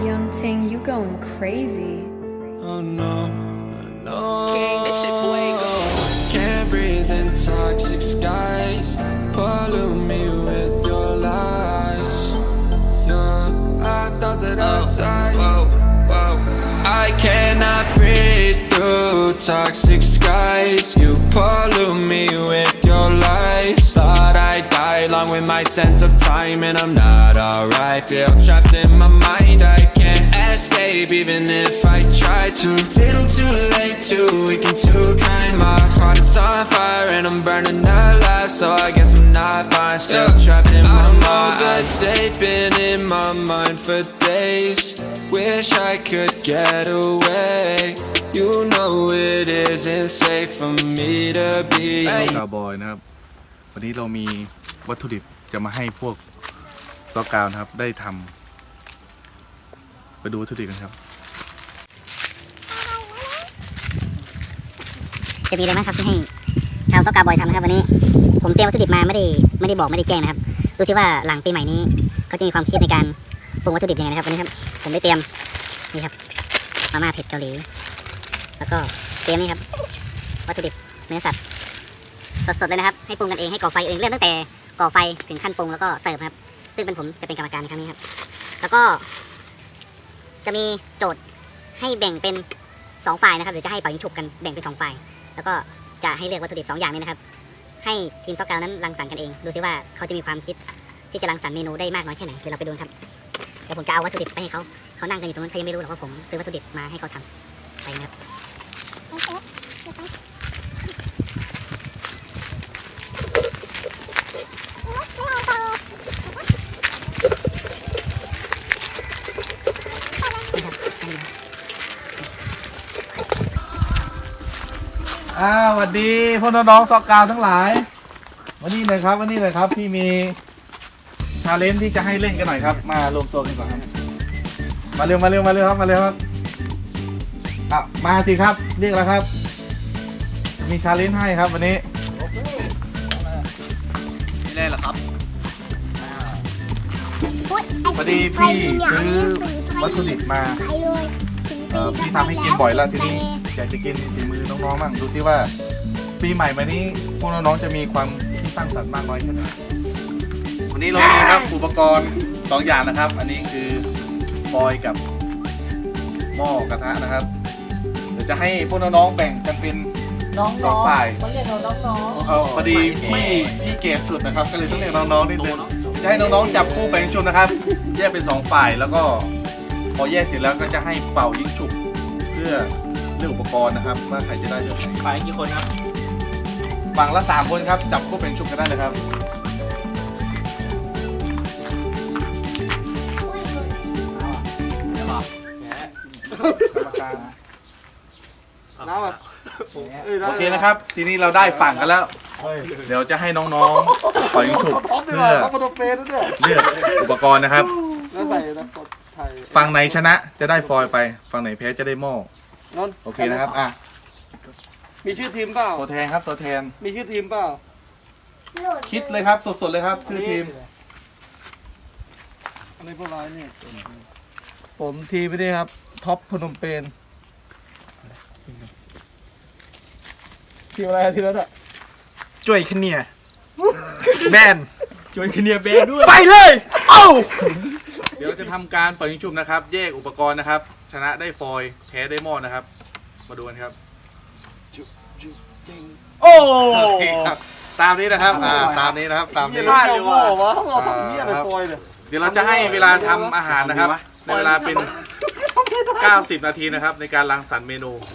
Young Ting, you going crazy. Oh no, no. King, this shit fuego. Can't breathe in toxic skies. Pollute me toxic skies. You pollute me with your lies. Thought I'd die along with my sense of time, and I'm not alright. Feel trapped in my mind. I can't escape even if I try to. Little too late, too weak and too kind. My heart is on fire and I'm burning alive, so I guess I'm not fine. Still trapped in my mind. I know the date been in my mind for days. Wish I could get away. You know it isn't safe for me to be. กาวบอยนะครับ วันนี้เรามีวัตถุดิบจะมาให้พวกซอกกาวนะครับ ได้ทำไปดูวัตถุดิบกันครับ จะมีอะไรบ้างครับที่ให้ชาวซอกกาบอยทำนะครับวันนี้ผมเตรียมวัตถุดิบมาไม่ได้ไม่ได้บอกไม่ได้แจ้งนะครับดูซิว่าหลังปีใหม่นี้เขาจะมีความคิดในการ ปรุงวัตถุดิบยังไงนะครับวันนี้ครับผมได้เตรียมนี่ครับมาม่าเผ็ดเกาหลี แล้วก็เตรียมนี่ครับวัตถุดิบเนื้อสัตว์สดๆเลยนะครับ ให้ปรุงกันเองให้ก่อไฟเองเริ่มตั้งแต่ก่อไฟถึงขั้นปรุงแล้วก็เสิร์ฟครับ ซึ่งเป็นผมจะเป็นกรรมการในครั้งนี้ครับ แล้วก็ จะมีโจทย์ให้แบ่งเป็นสองฝ่ายนะครับหรือจะให้เป่ายิงฉุบกันแบ่งเป็นสองฝ่าย แล้วก็จะให้เลือกวัตถุดิบสองอย่างนี้นะครับ ให้ทีมซอกเกานั้นรังสรรค์กันเอง ดูซิว่าเขาจะมีความคิดที่จะรังสรรค์เมนูได้มากน้อยแค่ไหนเดี๋ยวเราไปดูครับ ดี๋ยวผมจะเอาวัตถุดิบไปให้เขาเขานั่งกันอยู่ตรงนั้นเขายังไม่รู้หรอกว่าผมซื้อวัตถุดิบมาให้เขาทำไปนะครับอ้าสวัสดีพวกน้องๆซอกกาวทั้งหลาย วันนี้เลยครับ วันนี้เลยครับที่มีาเลนจ์ที่จะให้เล่นกันหน่อยครับ มารวมตัวกันก่อนครับมาเร็วมาเร็วมาเร็วครับมาเร็วครับอะมาสิครับเรียกแล้วครับ มีชาเลนจ์ให้ครับวันนี้ไม่ได้หรอครับพอดีพี่ซื้อวัตถุดิบมาเอ่อพี่ทำให้กินบ่อยแล้วทีนี้อยากจะกินฝีมือน้องๆบ้างดูซิว่า ปีใหม่มานี้พวกน้องๆจะมีความคิดสร้างสรรค์มากน้อยแค่ไหน วันนี้เรามีครับอุปกรณ์สองอย่างนะครับ อันนี้คือฟอยล์กับหม้อกระทะนะครับ เดี๋ยวจะให้พวกน้องๆแบ่งกันเป็น น้องสองฝ่ายมันเรียกเราน้องน้องเอาพอดีพี่พี่เกรดสุดนะครับ ก็เลยต้องเรียกน้องๆนิดนึงจะให้น้องๆจับคู่แบ่งชุมนะครับ แยกเป็นสองฝ่ายแล้วก็พอแยกเสร็จแล้วก็จะให้เป่ายิงฉุบเพื่อเลือกอุปกรณ์นะครับ ว่าใครจะได้แบบไหนไปกี่คนครับ ฝั่งละสามคนครับจับคู่เป็นชุบกันได้เลยครับ กรรมการน้ำแบบโอเคนะครับ ทีนี้เราได้ฝั่งกันแล้ว เดี๋ยวจะให้น้องๆปล่อยยิงฉุบเพื่อเลือกอุปกรณ์นะครับ แล้วใส่น้ำกดไทยฝั่งไหนชนะจะได้ฟอยล์ไป ฝั่งไหนแพ้จะได้หม้อนนท์โอเคนะครับ อะ มีชื่อทีมเปล่า ตัวแทนครับตัวแทน มีชื่อทีมเปล่าคิดเลยครับ สดๆเลยครับชื่อทีมอะไรพวกเราเนี่ยผมทีไม่ได้ครับ ท็อปพนมเปญทีมอะไรทีนั้นอะจ่วยขเนียแบนจ่วยขเนียแบนด้วย ไปเลย เอ้า เดี๋ยวจะทำการปล่อยยิงฉุบนะครับ แยกอุปกรณ์นะครับ ชนะได้ฟอยล์แพ้ได้หม้อนะครับ มาดูกันครับโอ้โอเคครับ ตามนี้นะครับอ่าตามนี้นะครับ ตามเยี่นี้ยมเลยว่ะวะเราทำเยี่ยอะไรฟอยเลยเดี๋ยวเราจะให้เวลาทำอาหารนะครับ ในเวลาเป็น 90 นาทีนะครับ ในการรังสรรค์เมนู โอ้โห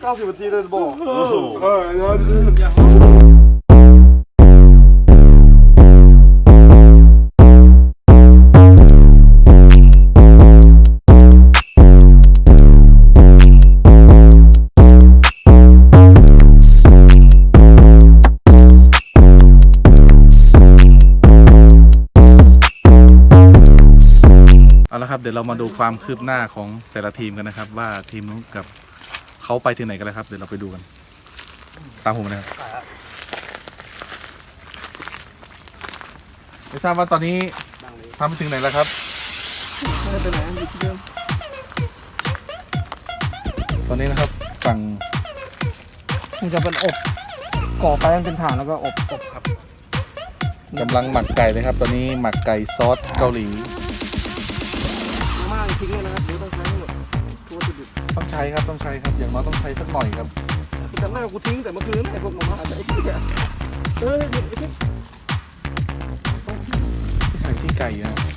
เก้าสิบนาทีเลยบอกโอ้โหเออ ดี๋ยวเรามาดูความคืบหน้าของแต่ละทีมกันนะครับ ว่าทีมนู้นกับเขาไปถึงไหนกันแล้วครับ เดี๋ยวเราไปดูกัน ตามผมมานะครับไม่ทราบว่าตอนนี้ทำไปถึงไหนแล้วครับไม่ไปไหนอยู่ที่เดิมตอนนี้นะครับฝั่งมันจะเป็นอบก่อไฟมันเป็นฐานแล้วก็อบอบครับกำลังหมักไก่เลยครับ ตอนนี้หมักไก่ซอสเกาหลีมาม่าทิ้งเลยนะครับเดี๋ยวต้องใช้ให้หมดตัวสุดดิบต้องใช้ครับต้องใช้ครับอย่างน้อยต้องใช้สักหน่อยครับแต่แรกกูทิ้งแต่เมื่อคืนไอ้พวกมาม่าแต่ไอ้เหี้ยเออหยุดไอ้ที่ใส่ที่ไก่นะ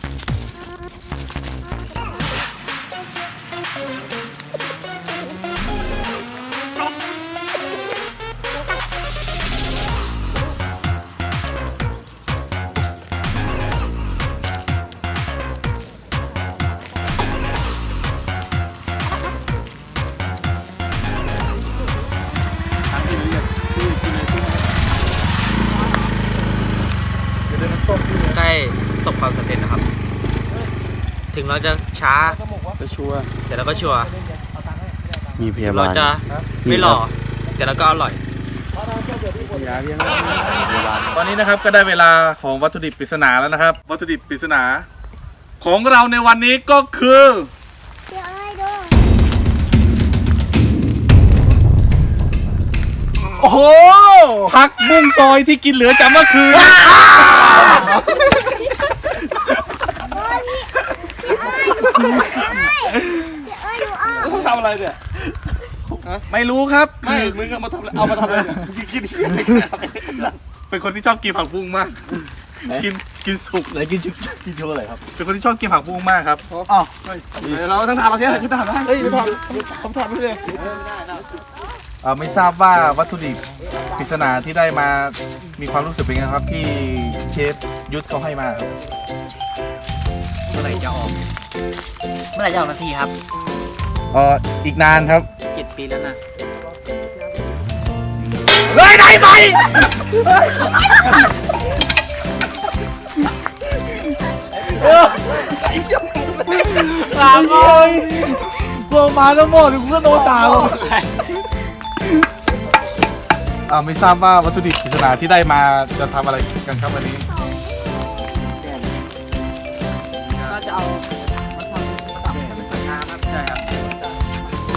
เราจะช้าไปชัวร์แต่เราก็ชัวร์มีพยาเราบาลจะไม่หล่อแต่เราก็อร่อย ยาเลี้ยงตอนนี้นะครับก็ได้เวลาของวัตถุดิบปริศนาแล้วนะครับ วัตถุดิบปริศนา ของเราในวันนี้ก็คือ เดี๋ยวเอ้ยดูโอ้โหผักบุ้งซอยที่กินเหลือจากเมื่อคืน โอ้ยพี่พี่ เอ้ยดูออกทำอะไรเนี่ยไม่รู้ครับไม่คือมึงเอามาทำอะไรเอามาทำอะไรเนี่ยกินกินเป็นคนที่ชอบกินผักบุ้งมาก กินกินสุก ไหนกินชุดกินโชว์อะไรครับ เป็นคนที่ชอบกินผักบุ้งมากครับอ้าวเราทั้งทานเราเสียชุดทหารนะเฮ้ยไม่ทำผมทำไม่เลยเอ่อไม่ทราบว่าวัตถุดิบปริศนาที่ได้มามีความรู้สึกเป็นไงครับที่เชฟยุทธเขาให้มาครับเมื่อไหร่จะออก เมื่อไหร่จะออกนาทีครับเอ่ออีกนานครับเจ็ดปีแล้วนะเลยได้ไหมตาเลยกลัวมาทั้งหมดกูก็โดนด่าหรอกอ่าไม่ทราบว่าวัตถุดิบปริศนาที่ได้มาจะทำอะไรกันครับวันนี้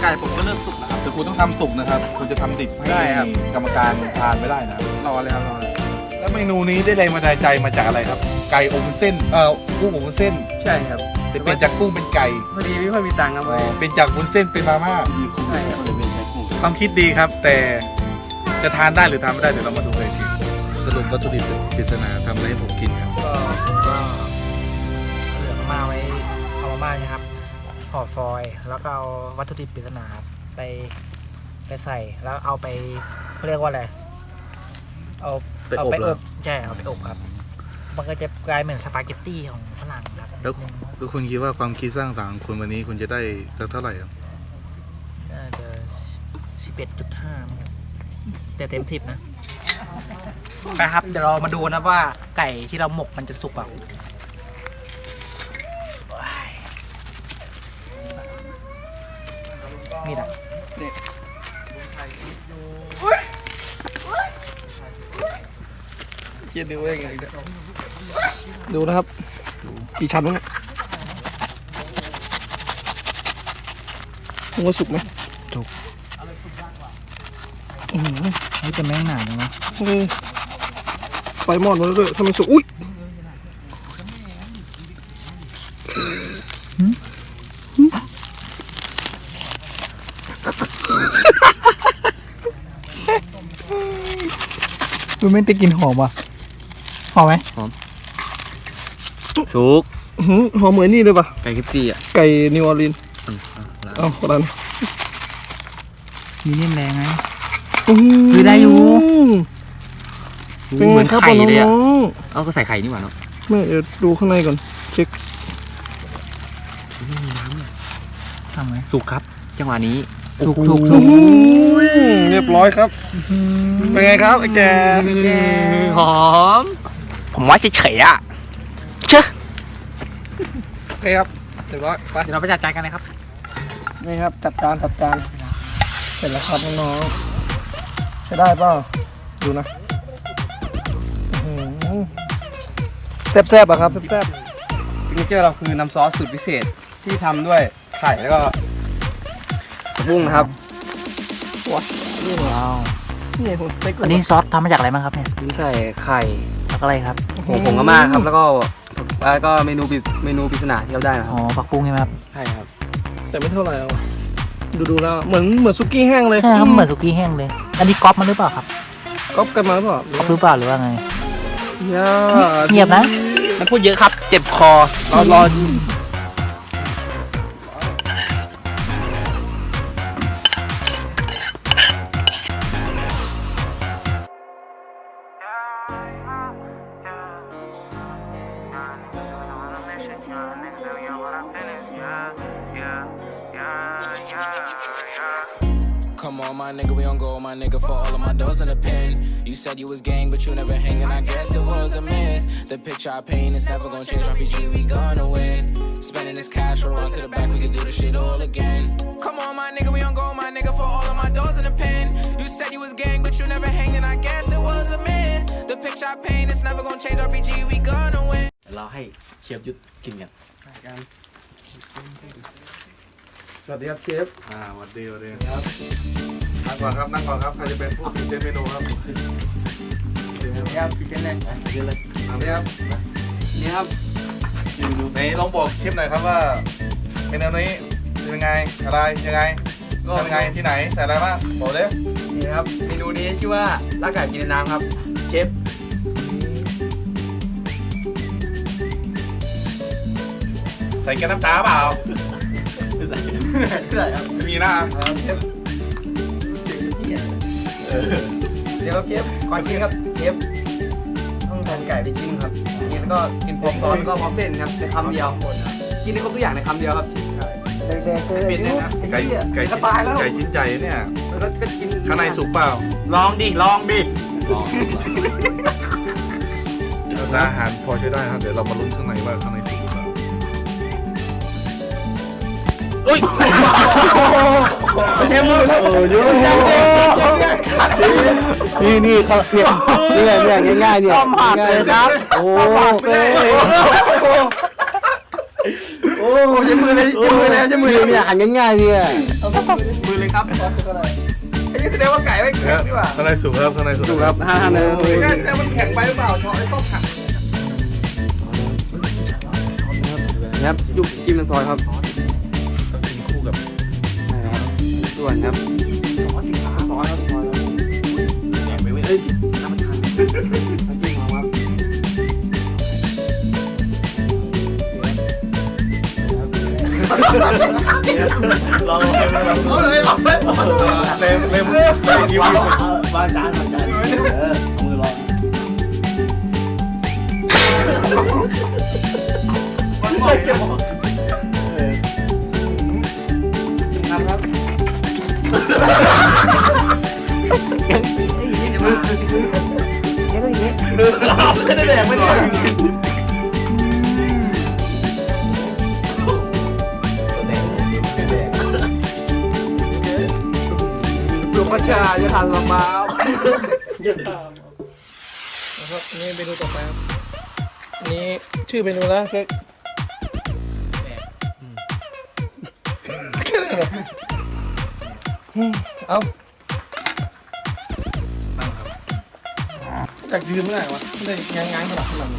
ไก่ผมก็เริ่มสุกแล้วครับแต่คุณต้องทำสุกนะครับ คุณจะทำดิบให้ได้ครับ กรรมการทานไม่ได้นะครับ รอเลยครับรอเลยแล้วเมนูนี้ได้แรงบันดาลใจมาจากอะไรครับ ไก่อบวุ้นเส้น เอ่อกุ้งอบวุ้นเส้นใช่ครับจะเปลี่ยนจากกุ้งเป็นไก่พอดีไม่ค่อยมีตังค์ครับอ๋อเป็นจากวุ้นเส้นเป็นมาม่าใช่ครับความคิดดีครับ แต่จะทานได้หรือทานไม่ได้เดี๋ยวเรามาดูเลยทีสรุปวัตถุดิบปริศนาทำอะไรให้ผมกินครับก็ก็เหลือมาม่าไว้เอามาม่าใช่ครับห่อฟอยล์ แล้วก็เอาวัตถุดิบปริศนาครับไปไปใส่แล้วเอาไปเขาเรียกว่าอะไรเอาไปเอาอบไปเหรอ อบใช่เอาไปอบครับ มันก็จะกลายเหมือนสปาเกตตี้ของฝรั่งครับแล้วนิดนึงคือคุณคิดว่าความคิดสร้างสรรค์ของคุณวันนี้คุณจะได้สักเท่าไหร่ครับน่าจะสิบเอ็ดจุดห้าแต่เต็มสิบนะไปครับเดี๋ยวเรามาดูนะว่าไก่ที่เราหมกมันจะสุกเปล่าว้าย นี่แหละเกียดดูเองไงดูนะครับ กี่ชั้นวะเนี่ยมึงว่าสุกไหมนี่เป็นแม่งหนาเลยนะเออไฟมอดหมดแล้วด้วยทำไมสุก อุ้ย ดูไม่ได้กลินหอมว่ะหอมไหมสุกอื้อหือหอมเหมือนนี่เลยป่ะไก่คิปซี่อะไก่นิวออร์ลีนส์เอ้าคนละอันมีนิ่มแรงไงอื้อหืคือได้อยู่ เป็นไงครับน้องเอาก็ใส่ไข่นี่หว่าเนาะๆไม่เดี๋ยวดูข้างในก่อน เช็ค ทำไหมสุกครับ จังหวะนี้ ถูกถูกถูโอ้กโหเรียบร้อยครับ เป็นไงครับไอ้แกหอม ผมว่าเฉยๆอะเชอะโอเคครับรียบร้อยไปเดี๋ยวเราไปจัดจานกันเลยครับ นี่ครับจัดจานจัดจานเสร็จแล้วครับน้องๆใช้ได้เปล่าดูนะอื้อหือแซ่บๆอะครับแซ่บซิกเนเจอร์เราคือน้ำซอสสูตรพิเศษที่ทำด้วยไข่แล้วก็ผัก บุ้งนะครับว้าวๆนี่ผมสเต็กอันนี้ซอสทำมาจากอะไรบ้างครับเนี่ยนี่ใส่ไข่ผักอะไรครับหัวผงกะมาครับ แล้วก็แล้วก็เมนูปริเมนูปริศนาที่เราได้นะคอ๋รัอบผักบุ้งใช่ไหมครับใช่ครับ แต่ไม่เท่าไหร่เอาดูดูๆแล้วเหมือนเหมือนซุกี้แห้งเลยใช่ครับเหมือนสุกี้แห้งเลย อันนี้ก๊อปมาหรือเปล่าครับก๊อปกันมาหรือเปล่าก๊อปหรือเปล่าหรือว่าไงย่าเงียบนะ มันพูดเยอะครับ เจ็บคอรอรอ You said you was gang, but you never hanging. I guess it was a miss. The picture I paint is never gonna change. RPG, we gonna win. Spending this cash, we'll run to the back, we can do this shit all again. Come on, my nigga, we on go, my nigga, for all of my doors in the pen. You said you was gang, but you never hanging. I guess it was a miss. The picture I paint is never gonna change. RPG, we gonna win. เราให้เชฟยุทธกินกันสวัสดีครับเชฟ อ่าสวัสดีสวัสดีครับ นั่งก่อนครับนั่งก่อนครับใครจะเป็นผู้พรีเซนต์เมนูครับนี่ครับพรีเซนต์เลยเยอะเลยนี่ครับนี่ครับไหนลองบอกเชฟหน่อยครับว่าเมนูนี้เป็นยังไงอะไรยังไงก็เป็นยังไงที่ไหนใส่อะไรบ้างบอกเลยนี่ครับเมนูนี้ชื่อว่าลาบไก่กินในน้ำครับ เชฟใส่แก้วน้ำตาเปล่าไม่ใส่ไม่ใส่ครับมีหน้าเชฟ เดี๋ยวครับเชฟก่อนกินครับเชฟต้องทานไก่ไปจิ้มครับกินแล้วก็กินพร้อมซอสแล้วก็พร้อมเส้นครับในคำเดียวกินได้ครบทุกอย่างในคำเดียวครับแดงๆเลยปิดเลยนะไก่ไก่ชิ้นไก่ชิ้นใจเนี่ยแล้วก็กินข้างในสุกเปล่า ลองดิลองดิอาหารพอใช้ได้ครับเดี๋ยวเรามาลุ้นข้างในว่าข้างในสุก อเปล่าเอ้ยเชฟมือโอ้ยนี่นี่เขาเนี่ยเนี่ยเนี่ยง่ายๆเนี่ยต้มผัดเลยครับโอ้โอ้ยมือเลยยมือเลยจะมือเนี่ยหันง่ายๆเนี่ยมือเลยครับไอ้นี่แสดงว่าไก่ไม่แข็งดีกว่าข้างในสุกครับข้างในสุกครับห้าห้าเลยแต่มันแข็งไปหรือเปล่าชอบไอ้ต้มผัดครับยุบจิ้มน้ำซอสครับ ต้องกินคู่กับใช่ครับส่วนครับแหนมไปเว้ยลองเลยลองเลยลองเลยเล็มเล็มเล็มยิ้มวางจานวางจานเออมือรอไม่ ได้แดกไม่ได้ปลุกประชาจะทานลำบากนะครับอันนี่เมนูต่อไปครับอันนี้ชื่อเมนูนะเค้กเอา จากยืมไม่ได้วะไม่ได้งานงานขนาดนั้น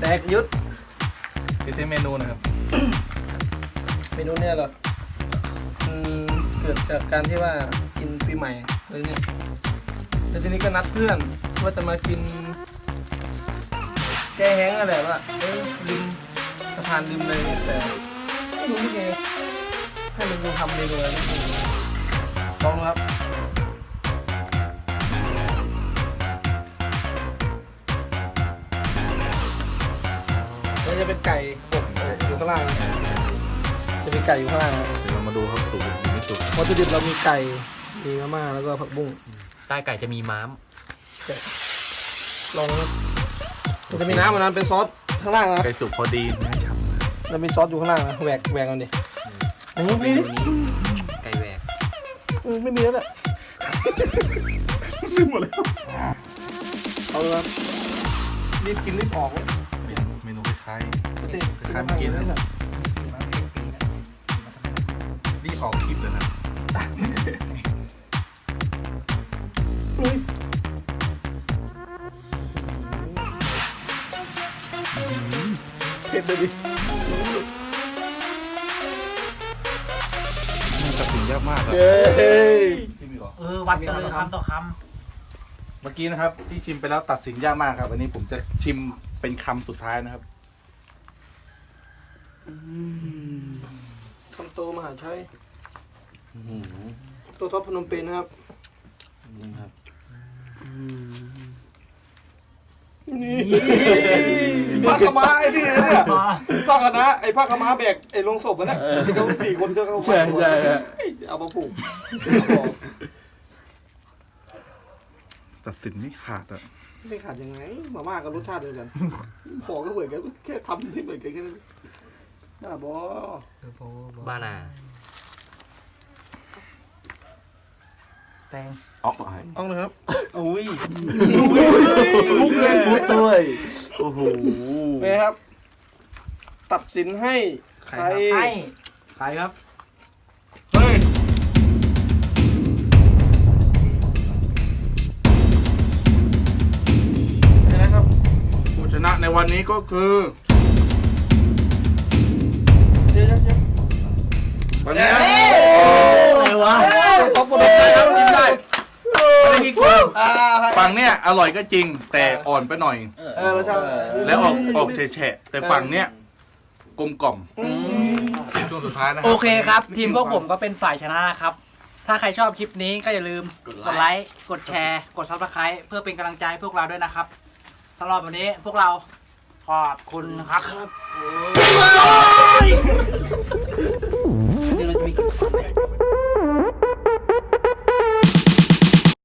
แดกยุดพรีเซนต์เมนูนะครับ เมนูเนี่ยเหรออืมเกิดจากการที่ว่ากินปีใหม่เลยเนี่ยแล้วทีนี้ก็นัดเพื่อนว่าจะมากิน แก้แห้งอะไรว่าเอ้ยริมสะพานริมเลยเนี่ยแต่ไม่รู้นี่ไงให้มันดูทำเมนูอะไรไม่รู้ลองดูครับ จะเป็นไก่อบอยู่ข้างล่างนะจะมีไก่อยู่ข้างล่างนะเดี๋ยวเรามาดูครับสุกหรือไม่สุกวัตถุดิบเรามีไก่มีมาม่าแล้วก็ผักบุ้งใต้ไก่จะมีม้าม ลองนะครับมันจะมีน้ำมันนั้นเป็นซอสข้างล่างนะไก่สุกพอดีไม่ฉ่ำแล้วมีซอสอยู่ข้างล่างนะแหวกแหวกกันดิอันนี้เมไม่นูมีนี้ไก่แหวกอืมไม่มีแล้วแหละซึ่งหมดแล้วเอาเลยครับรีบกินรีบออกเลยเมนู คล้ายๆคล้ายๆเมื่อกี้นะนี่ออกคลิปเลยนะเก็บเลยดิมันตัดสินยากมากอะเย้ยที่มีหรอเออวัดกันเลยคำต่อคเมื่อกี้นะครับ ที่ชิมไปแล้วตัดสินยากมากครับ อันนี้ผมจะชิมเป็นคำสุดท้ายนะครับ คำโตมหาชัยตัวท็อปพนมเปญนะครับนี่ครับนี่ผ้าขาวม้าไอ้นี่เนี่ยำมาผ้าคณะไอ้ผ้าขาวม้าแบกไอ้ลงศพอะนะที่เขาสี่คนเจอเขาใช่ใช่ใช่เอามาผูกตัดสินไม่ขาดอะไม่ขาดยังไงมาม่ากับรสชาติเดียวกันของก็เหมือนกันแค่ทำที่เหมือนกันแค่นั้น น่าบอบ้านาแตงออกไปเอาเลยครับอุ้ยลุกเลยลุกเลยโอ้โหเมครับ ตัดสินให้ ใครให้ใครครับ เฮ้ยนะครับผู้ชนะในวันนี้ก็คือ เดี๋ยวๆวันนี้นะอะไรวะๆท็อปพนมเปญครับกินได้ไม่ได้มีความอ่าให้ฝั่งเนี้ยอร่อยก็จริงแต่อ่อนไปหน่อย เออรสชาติแล้วออกออกแฉะแต่ฝั่งเนี้ยกลมกล่อมช่วงสุดท้ายนะโอเคครับ ทีมพวกผมก็เป็นฝ่ายชนะนะครับ ถ้าใครชอบคลิปนี้ก็อย่าลืมกดไลค์กดแชร์ กดซับสไครต์เพื่อเป็นกำลังใจให้พวกเราด้วยนะครับสำหรับวันนี้พวกเรา ขอบคุณครับครับ